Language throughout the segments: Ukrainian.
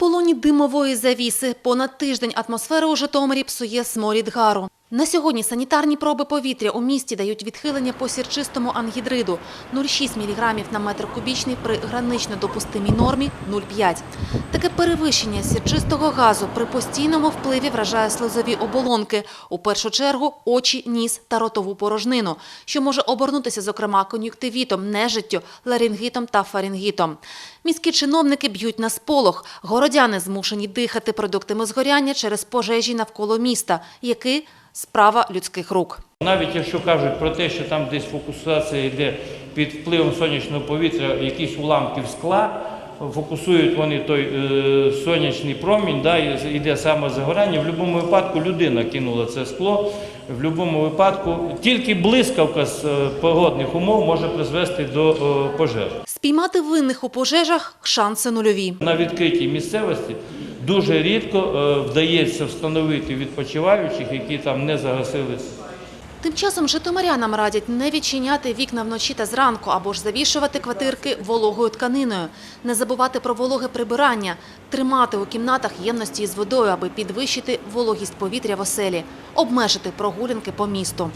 полоні димової завіси. Понад тиждень атмосфера у Житомирі псує сморід гару. На сьогодні санітарні проби повітря у місті дають відхилення по сірчистому ангідриду 0,6 мг на метр кубічний при гранично допустимій нормі 0,5. Таке перевищення сірчистого газу при постійному впливі вражає слизові оболонки, у першу чергу очі, ніс та ротову порожнину, що може обернутися, зокрема, кон'юктивітом, нежиттю, ларингітом та фарингітом. Міські чиновники б'ють на сполох. Городяни змушені дихати продуктами згоряння через пожежі навколо міста, які справа людських рук. Навіть якщо кажуть про те, що там десь фокусація йде під впливом сонячного повітря, якісь уламків скла, фокусують вони той е, сонячний промінь, да, йде саме загорання. В будь-якому випадку людина кинула це скло. В будь-якому випадку тільки блискавка з е, погодних умов може призвести до е, пожежі. Спіймати винних у пожежах – шанси нульові. На відкритій місцевості дуже рідко е, вдається встановити відпочиваючих, які там не загасилися. Тим часом житомирянам радять не відчиняти вікна вночі та зранку або ж завішувати квартирки вологою тканиною, не забувати про вологе прибирання, тримати у кімнатах ємності із водою, аби підвищити вологість повітря в оселі, обмежити прогулянки по місту.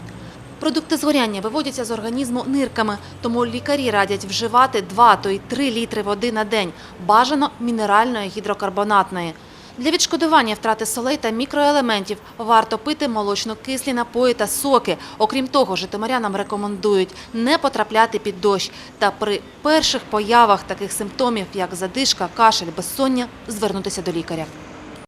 Продукти згоряння виводяться з організму нирками, тому лікарі радять вживати 2, то й 3 літри води на день, бажано мінеральної гідрокарбонатної. Для відшкодування втрати солей та мікроелементів варто пити молочно-кислі напої та соки. Окрім того, житомирянам рекомендують не потрапляти під дощ та при перших появах таких симптомів, як задишка, кашель, безсоння, звернутися до лікаря.